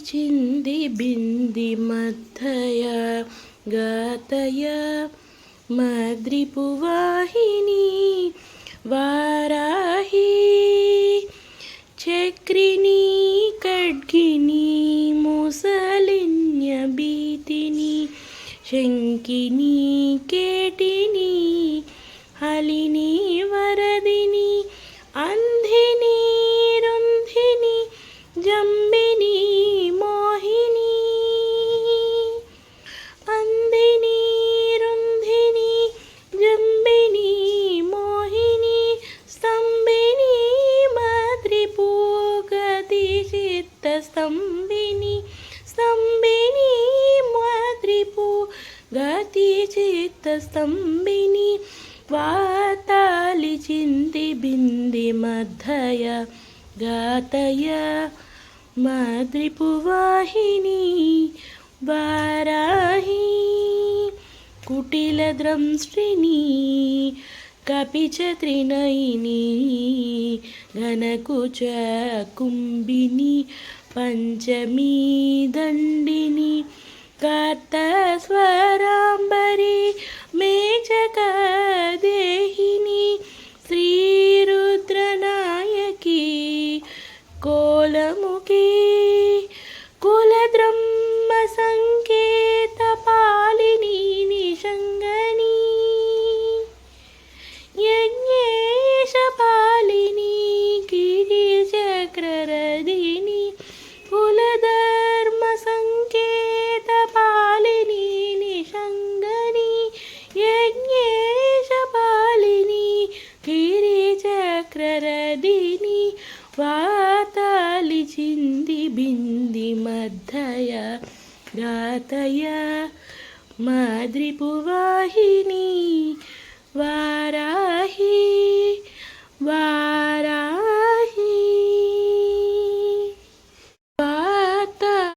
వాతాలిచింది బింది మధ్య గాతయ మద్రిపువాహిని వారాహి చక్రిని ఖడ్గిని ముసలిన్య భీతిని శంకిని కేటిని హలిని వరదిని అంధిని రుంధిని జంబిని స్తంభిని స్తంభిని మాద్రిపూ గతి చిత్త స్తంభిని వాతాలి చింది బింది మధ్య గాతయ మాద్రిపు వాహిని వారాహి కుటిలద్రంష్ట్రిణి కపిచత్రినయిని ఘనకుచ కుంభిని పంచమీ దండిని కర్తస్వరాంబరి మేచక దేహిని శ్రీరుద్రనాయకి కోలముఖీ చక్రరదిని వాతాలిచింది బింది మధ్య గాతయ మాద్రిపువాహిని